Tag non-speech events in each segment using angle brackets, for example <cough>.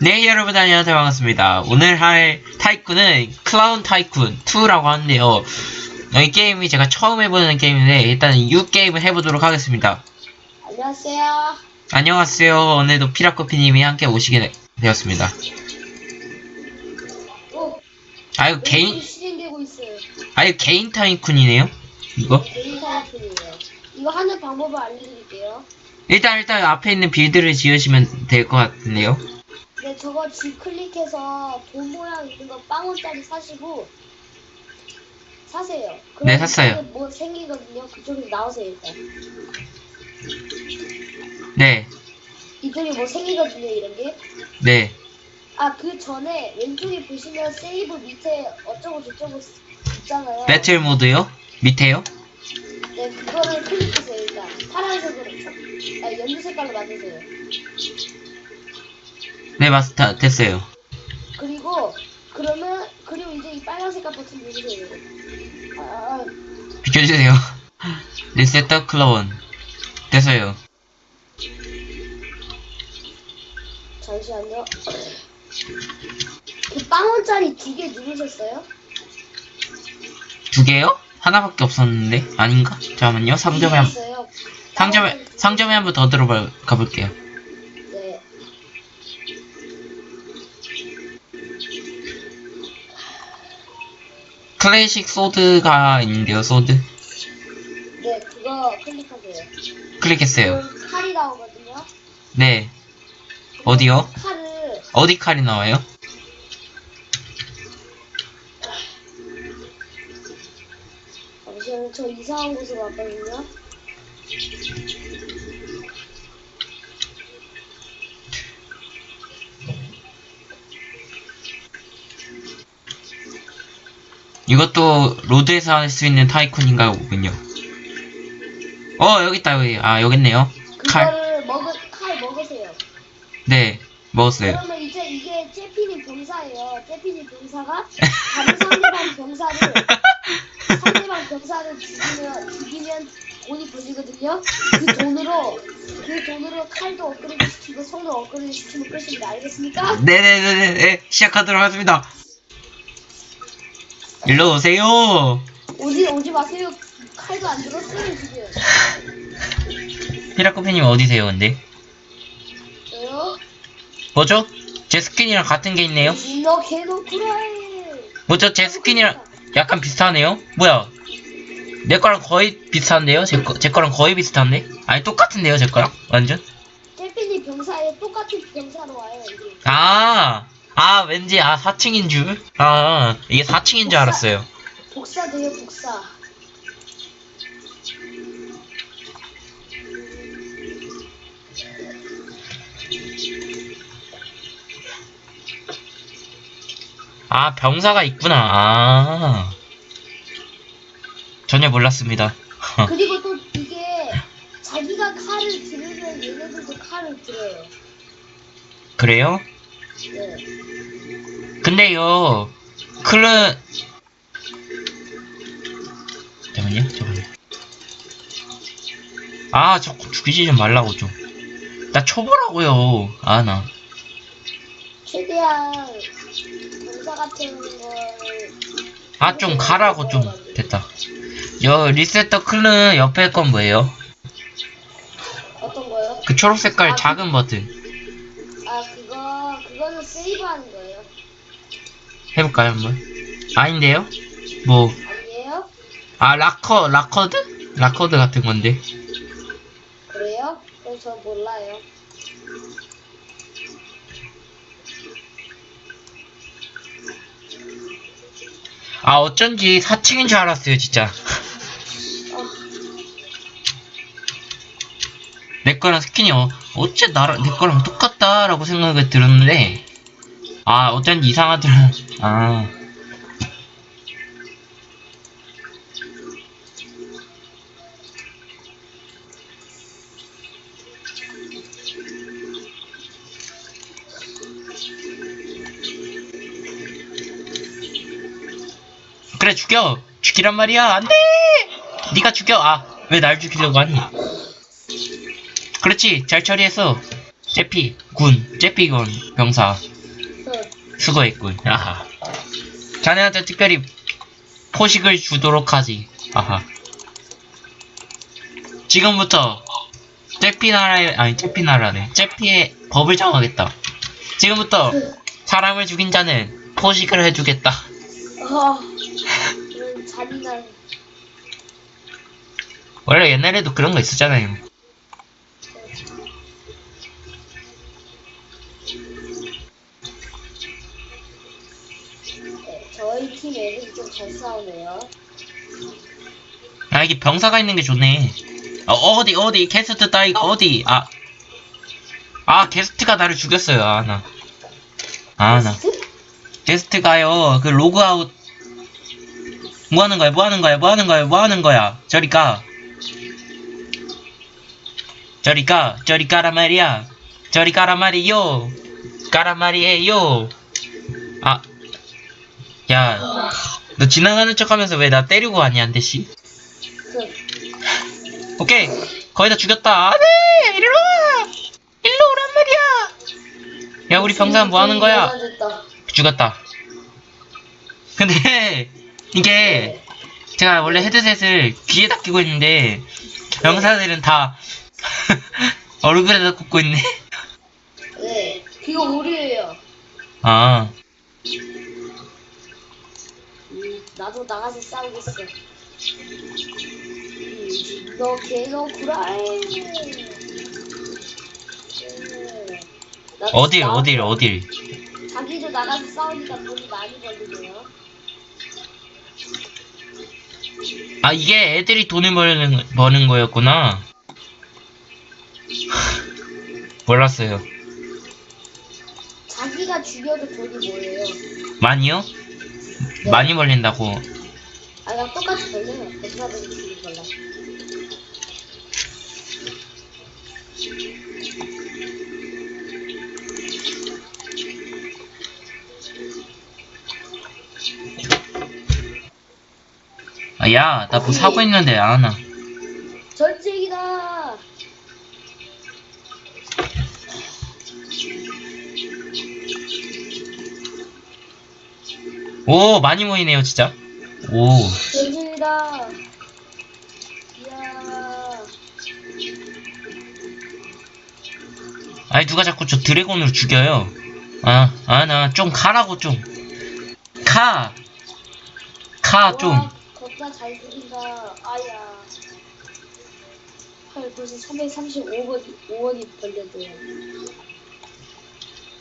네 여러분 안녕하세요. 반갑습니다. 오늘 할 타이쿤은 클라운 타이쿤 2라고 하는데요. 이 게임이 제가 처음 해보는 게임인데 일단 이 게임을 해보도록 하겠습니다. 안녕하세요. 안녕하세요. 오늘도 피라코피님이 함께 오시게 되- 되었습니다. 오, 아유 네, 개인. 아유 개인 타이쿤이네요? 이거? 개인 사이트이에요. 이거 하는 방법을 알려드릴게요. 일단 일단 앞에 있는 빌드를 지으시면 될 것 같은데요 네, 저거 G 클릭해서 돈 모양 있는 거 빵원짜리 사시고 사세요. 그럼 네, 샀어요. 뭐 생기거든요. 그쪽에서 나오세요 일단. 네 이쪽에 뭐 생기거든요 이런 게. 네. 아 그 전에 왼쪽에 보시면 세이브 밑에 어쩌고 저쩌고 있잖아요. 배틀 모드요? 밑에요? 네, 그거를 클릭하세요, 일단. 파란색으로, 아, 연두 색깔로 만드세요. 네 마스터 됐어요 그리고, 그러면, 그리고 이제 이 빨간 색깔 버튼 누르세요. 아, 아, 비켜주세요 <laughs> 리셋더 클라운 됐어요 잠시만요. 그 빵원짜리 두 개 누르셨어요? 두 개요? 하나밖에 없었는데 아닌가? 잠깐만요 상점에 한? 상점에 빵원짜리 두 개. 상점에 한 번 더 들어가 가볼게요. 클래식 소드가 있는데요, 소드. 네, 그거 클릭하세요. 클릭했어요. 그럼 칼이 나오거든요. 네. 어디요? 칼을, 어디 칼이 나와요? 잠시만요. 저 이상한 곳으로 왔거든요. 이것도 로드에서 할 수 있는 타이쿤인가 보군요. 어, 여기 있다, 여기. 아, 여기 있네요. 칼. 그거를 먹으, 칼 먹으세요. 네, 먹었어요. 그러면 이제 이게 제피니 병사예요. 제피니 병사가 다른 상대방 병사를 상대방 병사를 죽이면 죽이면 돈이 벌리거든요. 그 돈으로 그 돈으로 칼도 업그레이드 시키고 손도 업그레이드 시키면 끝입니다. 알겠습니까? 네네네네, 네, 시작하도록 하겠습니다. 일로 오세요. 오지 오지 마세요. 칼도 안 들었어요 지금. 피라코피님 어디세요, 근데? 저요? 뭐죠? 제 스킨이랑 같은 게 있네요? 너 개노쿠라해. 뭐죠? 제 스킨이랑 약간 비슷하네요? 뭐야? 내 거랑 거의 비슷한데요? 제, 거, 제 거랑 거의 비슷한데? 아니, 똑같은데요, 제 거랑? 완전? 제피니 병사에 똑같은 병사로 와요. 이게. 아, 아, 왠지, 아, 4층인 줄? 아, 이게 4층인 줄 알았어요. 복사 돼요 복사. 아, 병사가 있구나. 아. 전혀 몰랐습니다. <laughs> 그리고 또 이게 자기가 칼을 들으면 얘네들도 칼을 들어요. 그래요? 네. 근데요, 클르, 잠깐만요, 잠깐만요. 아, 자꾸 죽이지 좀 말라고 좀. 나 초보라고요. 아, 나. 최대한 병사 같은 걸 아, 좀 가라고 좀. 됐다. 여, 리셋더 클르 옆에 건 뭐예요? 어떤 거요? 그 초록 색깔 작은 버튼. 그거는 세이브하는 거예요. 해볼까요, 한번? 아닌데요? 뭐, 아니에요? 아, 라커, 라커드? 라커드 같은 건데. 그래요? 그럼 저 몰라요. 아, 어쩐지 4층인 줄 알았어요, 진짜. 어, 내 거랑 스킨이 어, 어째 나랑, 내 거랑 똑같다라고 생각이 들었는데, 아, 어쩐지 이상하더라. 아. 그래, 죽여! 죽이란 말이야! 안 돼! 네가 죽여! 아, 왜 날 죽이려고 하니? 그렇지, 잘 처리했어. 제피 군 제피군 병사. 응. 수고했군. 아하. 자네한테 특별히 포식을 주도록 하지. 아하. 지금부터 제피 나라의 아니 제피 나라네. 제피의 법을 정하겠다. 지금부터 사람을 죽인 자는 포식을 해주겠다. 아, 잔인한. 원래 옛날에도 그런 거 있었잖아요 네, 저희 팀 애들이 좀 잘 싸우네요. 아 이게 병사가 있는 게 좋네. 어, 어디 어디 게스트 따위 어디? 아. 아, 게스트가 나를 죽였어요. 아나. 아나. 게스트가요 그 로그아웃. 뭐 하는 거야? 뭐 하는 거야? 뭐 하는 거야? 뭐 하는 거야? 저리 가. 저리 가. 저리 가란 말이야 저리 가란 말이요. 가란 말이에요. 아 야 너 지나가는 척 하면서 왜 나 때리고 안돼씨? 그, 오케이. 거의 다 죽였다. 안돼 이리로 와. 일로 오란 말이야. 야 우리 병사 뭐 하는 거야. 죽었다. 근데 <laughs> 이게 제가 원래 헤드셋을 귀에다 끼고 있는데 병사들은 다 <laughs> 얼굴에다 꽂고 있네. 네, 그거 우리예요. 아, 음, 나도 나가서 싸우겠어. 음, 너 개너 구라해. 네. 나도 어딜 싸워. 어딜 어딜. 자기도 나가서 싸우니까 돈이 많이 벌리네요. 아 이게 애들이 돈을 버는 버는 거였구나. <laughs> 몰랐어요. 자기가 죽여도 돈이 뭐예요? 많이요? 많이 벌린다고. 아, 나 똑같이 벌려요. 백사백이 죽이 벌라. 아, 야, 나 뭐 사고 있는데 안 하나. 오, 많이 모이네요, 진짜. 오. 전쟁이다! 이야. 아니 누가 자꾸 저 드래곤으로 죽여요. 아, 아, 나 좀 가라고 좀. 가. 가 좀. 와, 겁나 잘 죽인다. 아야. 헐, 벌써 335원이, 5원이 벌렸대요.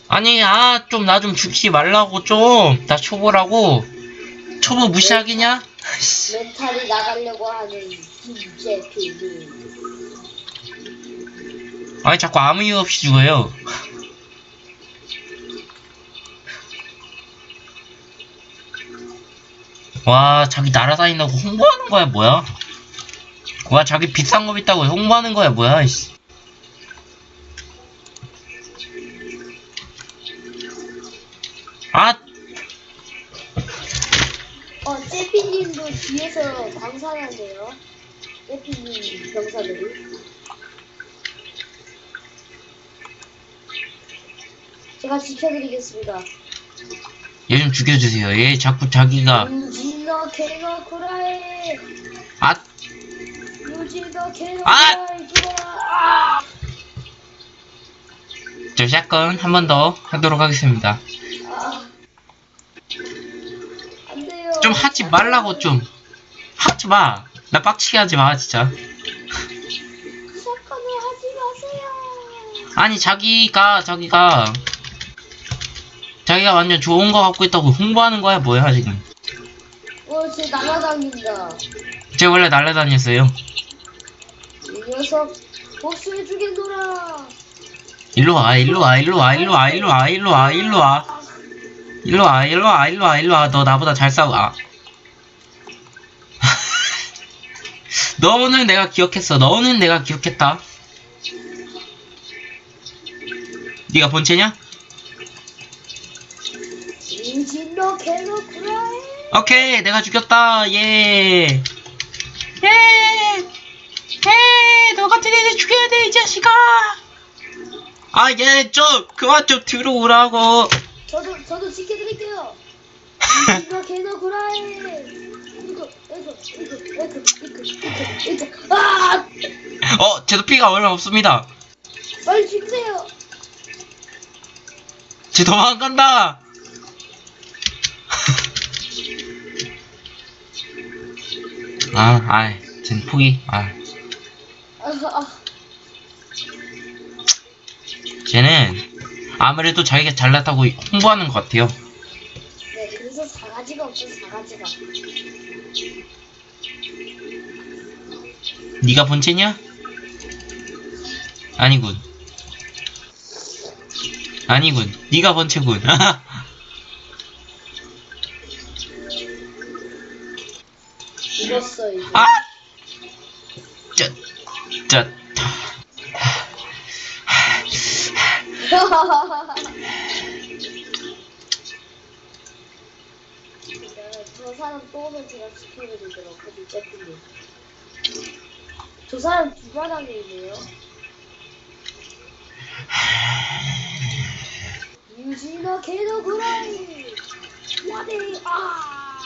아니, 아, 좀 나 좀 죽지 말라고 좀. 나 초보라고. 초보 무시하기냐? 멘탈이 나가려고 하는 김재필. 아니 자꾸 아무 이유 없이 죽어요. 와, 자기 날아다닌다고 홍보하는 거야, 뭐야? 와, 자기 비싼 거 있다고 홍보하는 거야, 뭐야, 이씨. 뒤에서 방산하네요. 째피님 병사들이. 제가 지켜드리겠습니다. 얘 좀 죽여주세요. 얘 자꾸 자기가, 유진너 개너 구라해. 아, 유진너 개너 아! 죽어라. 저 샷건 한 번 더 하도록 하겠습니다. 아. 안 돼요. 좀 하지 말라고 좀. 하지 마. 나 빡치게 하지 마, 진짜. 사건을 하지 마세요. 아니, 자기가, 자기가, 자기가 완전 좋은 거 갖고 있다고 홍보하는 거야, 뭐야, 지금. 어, 쟤 날아다닌다. 쟤 원래 날아다녔어요. 이 녀석, 복수해주겠노라. 일로 와, 일로 와, 일로 와, 일로 와, 일로 와, 일로 와, 일로 와. 일로 와, 일로 와, 일로 와, 일로 와. 너 나보다 잘 싸워. 아. 너는 내가 기억했어 너는 내가 기억했다 네가 본체냐? 개너 구라해. 오케이 내가 죽였다 예 예! 예! 너 같은 애들 죽여야 돼 이 자식아 아, 얘 좀, 그만 좀 들어오라고. 저도 저도 지켜드릴게요. 이거 개너 구라 아 어, 제도 피가 얼마 없습니다. 빨리 죽세요. 쟤 도망간다. 아, 아이, 쟨 포기. 아, 아, 아, 쟤는 아무래도 자기가 잘났다고 홍보하는 것 같아요. 네 그래서 사가지가 없어 사가지가. 네가 본체냐? 아니군. 아니군. 네가 본체군. 죽었어 이제. 아! 짜, 짜, <laughs> 저 사람 또 오면 제가 지켜드리도록 째필리. 저 사람 두 바닥에 있네요. 유진아 개너 구라이. 야대 아.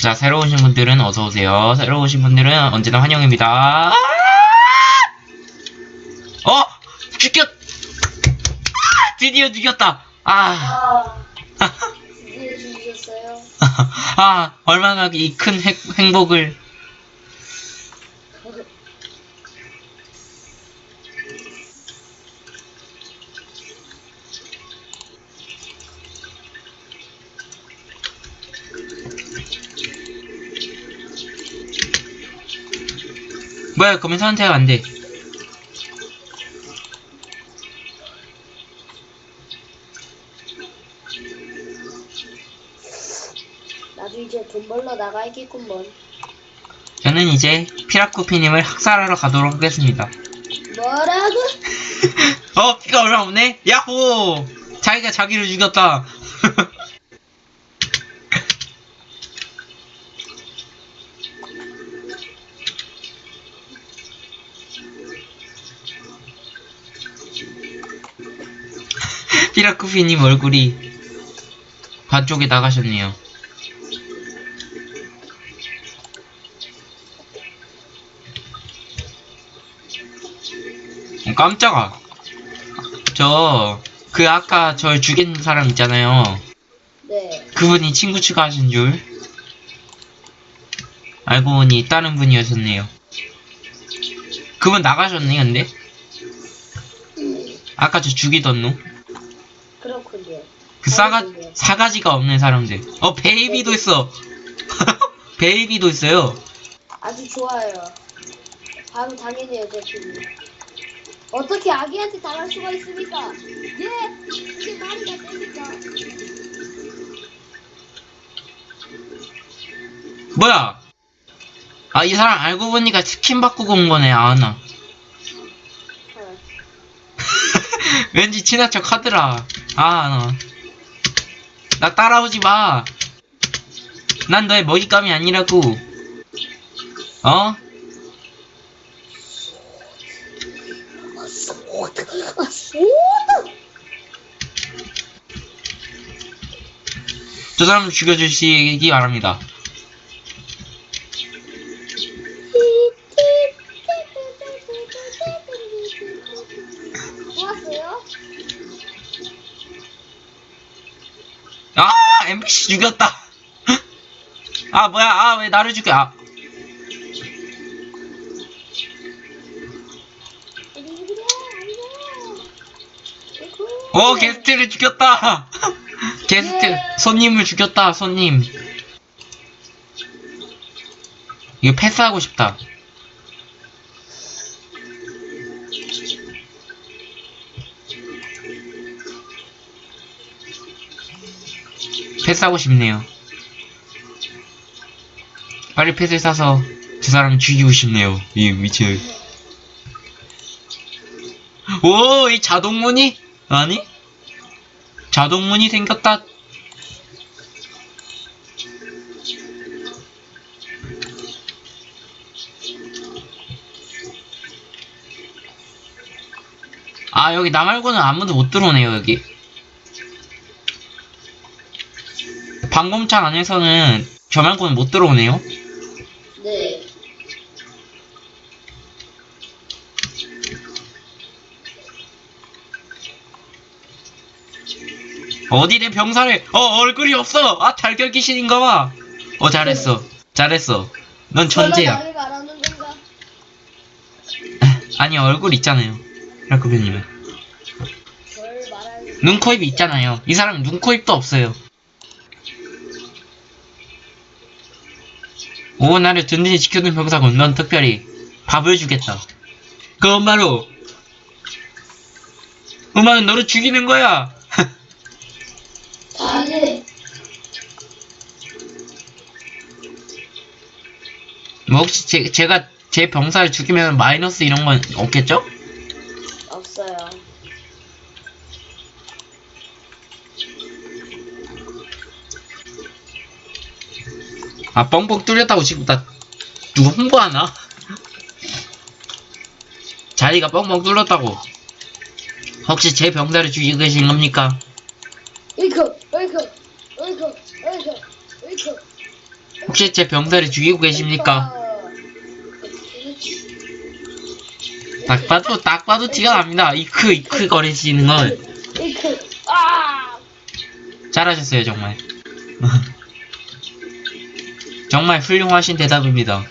자, 새로 오신 분들은 어서 오세요. 새로 오신 분들은 언제나 환영입니다. 어! 죽였! 아! 드디어 죽였다! 아, 아. 드디어 죽으셨어요. 아, 얼마나 이 큰 행복을. 뭐야, 그러면 선택 안 돼. 벌러 나가야겠구먼. 저는 이제 피라쿠피님을 학살하러 가도록 하겠습니다. 뭐라고? <laughs> 어, 피가 얼마 없네? 야호! 자기가 자기를 죽였다. <laughs> 피라쿠피님 얼굴이 반쪽에 나가셨네요. 어, 깜짝아. 저, 그 아까 절 죽인 사람 있잖아요. 네. 그분이 친구 추가하신 줄. 알고 보니 다른 분이었었네요. 그분 나가셨네, 근데? 아까 저 죽이던 놈? 그렇군요. 그 싸가, 사가지가 없는 사람들. 어, 베이비도 있어! <laughs> 베이비도 있어요. 아주 좋아요. 바로 당연히요, 대표님. 어떻게 아기한테 당할 수가 있습니까? 예! 이게 말이 다 됩니까? 뭐야? 아, 이 사람 알고 보니까 스킨 바꾸고 온 거네, 아, 나. 어. 왠지 친한 척 하더라. 아, 나. 나 따라오지 마. 난 너의 먹잇감이 아니라고. 어? 아! 저 사람 죽여주시기 바랍니다. 아, MBC 죽였다. <laughs> 아, 뭐야, 아, 왜 나를 죽여, 아. 오, 게스트를 죽였다. <laughs> 게스트, 예. 손님을 죽였다, 손님. 이거 패스하고 싶다. 패스하고 싶네요. 빨리 패스를 사서 저 사람 죽이고 싶네요. 이 미친. 오, 이 자동문이? 아니? 자동문이 생겼다. 아, 여기 나 말고는 아무도 못 들어오네요, 여기. 방공창 안에서는 저 말고는 못 들어오네요. 네. 어디 내 병사를, 어, 얼굴이 없어! 아, 달걀 귀신인가 봐! 어, 잘했어. 잘했어. 넌 천재야. 나를 말하는 건가? <laughs> 아니, 얼굴 있잖아요. 라크비님은. 말하는 눈, 코, 입이 있잖아요. 이 사람은 눈, 코, 입도 없어요. 오, 나를 든든히 지켜준 병사고, 넌 특별히 밥을 주겠다. 그건 바로, 음악은 너를 죽이는 거야! 아니. 뭐, 혹시 제, 제가 제 병사를 죽이면 마이너스 이런 건 없겠죠? 없어요. 아, 뻥뻥 뚫렸다고 지금 나, 누구 홍보하나? <laughs> 자리가 뻥뻥 뚫렸다고. 혹시 제 병사를 죽이고 계신 겁니까? 이크, 이크, 이크, 이크, 이크. 혹시 제 병사를 죽이고 계십니까? 딱 봐도, 딱 봐도 티가 납니다. 이크, 이크 거리시는 걸. 이크, 아! 잘하셨어요, 정말. <laughs> 정말 훌륭하신 대답입니다.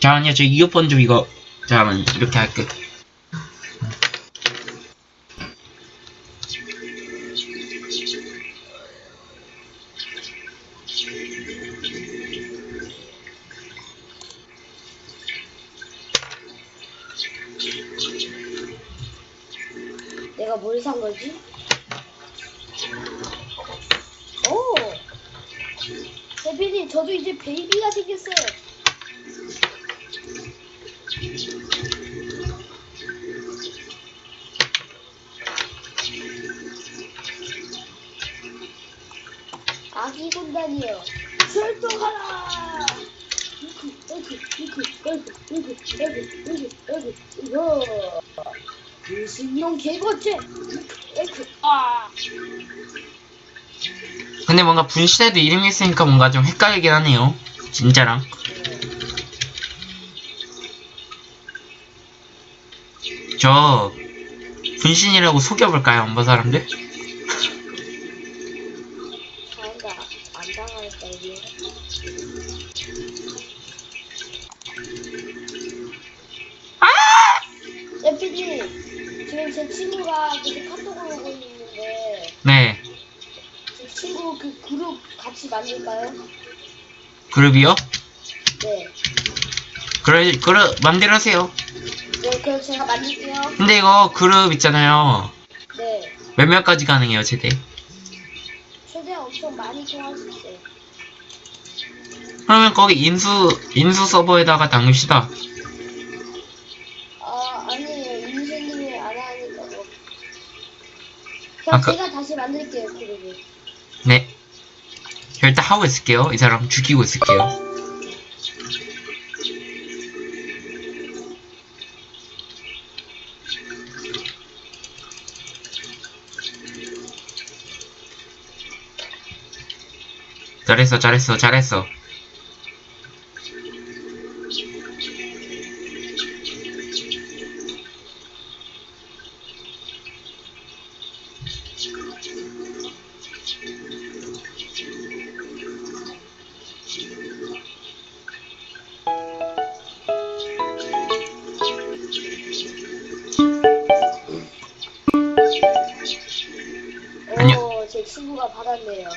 잠깐만요, 저 이어폰 좀 이거, 잠깐만, 이렇게 할게. 내가 뭘 산 거지? 오! 대피님, 저도 이제 베이비가 생겼어요. 아기 군단이에요. 출동하라! 근데 뭔가 분신에도 이름이 있으니까 뭔가 좀 헷갈리긴 하네요 진짜랑 저 분신이라고 속여볼까요 엄마 사람들? 그룹이요? 네. 그래, 그래, 맘대로 하세요. 네, 그럼 제가 만들게요. 근데 이거 그룹 있잖아요. 네. 몇 명까지 가능해요, 최대? 최대한 엄청 많이 통할 수 있어요. 그러면 거기 인수, 인수 서버에다가 담깁시다. 아, 아니에요. 인수님이 안 하니까 뭐. 그럼 아, 그- 제가 다시 만들게요, 그룹을. 네. 저 일단 하고 있을게요. 이 사람 죽이고 있을게요. 잘했어, 잘했어, 잘했어. 제 친구가 받았네요.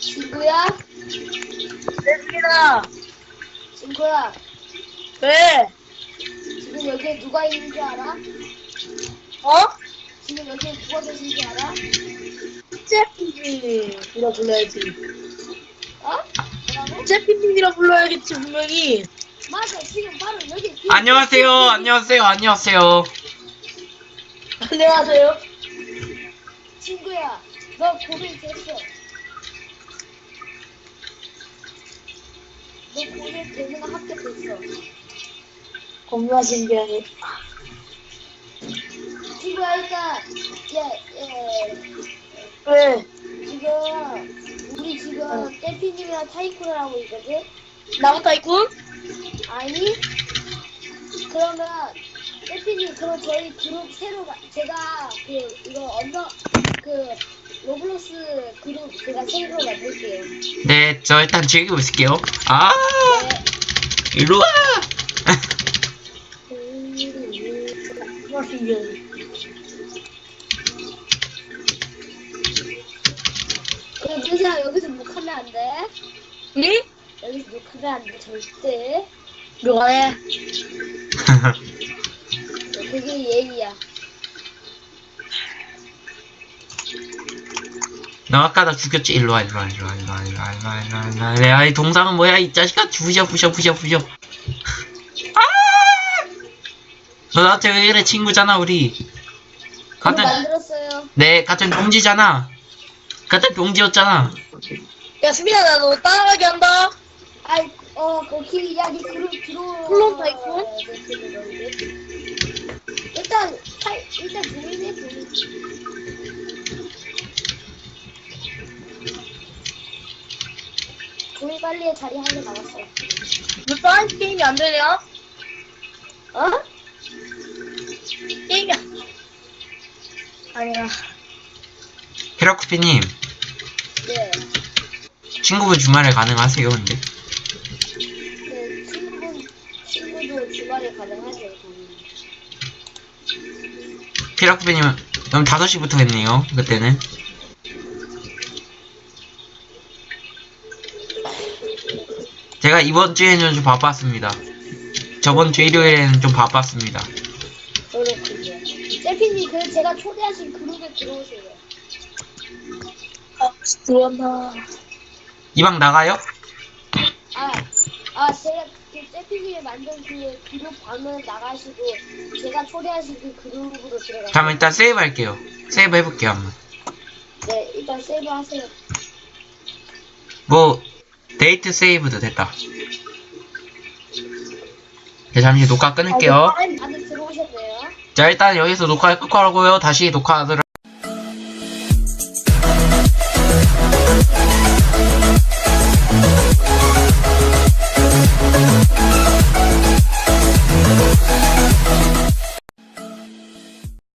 친구야? 됐습니다. 친구야, 왜? 지금 여기에 누가 있는지 알아? 어? 지금 여기에 누가 계신지 알아? 째피님이라 불러야지. 어? 뭐라고? 째피님이라 불러야겠지 분명히. 맞아 지금 바로 여기 안녕하세요. 안녕하세요. 안녕하세요. 안녕하세요. 친구야 너 고민 됐어 너 고민 되면 합격했어 겁나 신기하네. 친구야 일단 예 예 왜? 지금 우리 지금 떼피님이랑 타이쿤을 하고 있거든 나무 타이쿤? 아니 그러면 떼피님 그럼 저희 그룹 새로 가- 제가 그 이거 언더 그 로블록스 그룹 제가 새로 만들게요 네, 저 일단 즐기고 있을게요. 아, 네. 일로 와. 겁나 신기하네. 야, 민지야 여기서 욕하면 안 돼. 응? 여기서 욕하면 안 돼, 절대. 뭐해? <laughs> 그게 예의야. 너 아까 나 죽였지? 일로 와, 일로 와, 일로 와, 일로 와, 일로 와, 일로 와, 일로 와, 일로 와. 야, 이 동상은 뭐야? 이 자식아, 부셔, 부셔, 부셔, 부셔. <laughs> 아! 너 나한테 왜 이래, 친구잖아, 우리. 같은, 만들었어요. 네, 같은 동지잖아. 같은 동지였잖아. 야, 수빈아, 나 너 따라가게 한다. 아이, 어, 거기, 야, 니 그룹 들어. 플론 타이쿤? 일단, 타이, 일단 조인해, 조인. 조인 빨리 해, 자리 한 개 남았어. 너 다른 게임이 안 되냐? 어? 게임이 안 아니야. 헤라쿠피님, 네. 친구분 주말에 가능하세요, 근데? 네, 친구, 친구도 주말에 가능하죠, 당연히. 피라쿠피님은 그럼 5시부터 했네요, 그때는. 제가 이번 주에는 좀 바빴습니다. 저번 주 일요일에는 좀 바빴습니다. 그렇군요. 셀피님, 그래 제가 초대하신 그룹에 들어오세요. 아, 들어왔나. 이방 나가요? 아, 아, 제가 그 셀피님이 만든 그 그룹 방은 나가시고, 제가 초대하신 그 그룹으로 들어가세요. 그럼 일단 세이브 할게요. 세이브 해볼게요, 한번. 네, 일단 세이브 하세요. 뭐, 데이트 세이브도 됐다. 네, 잠시 녹화 끊을게요. 다들 들어오셨네요. 자, 일단 여기서 녹화 끊고 하고요. 다시 녹화하도록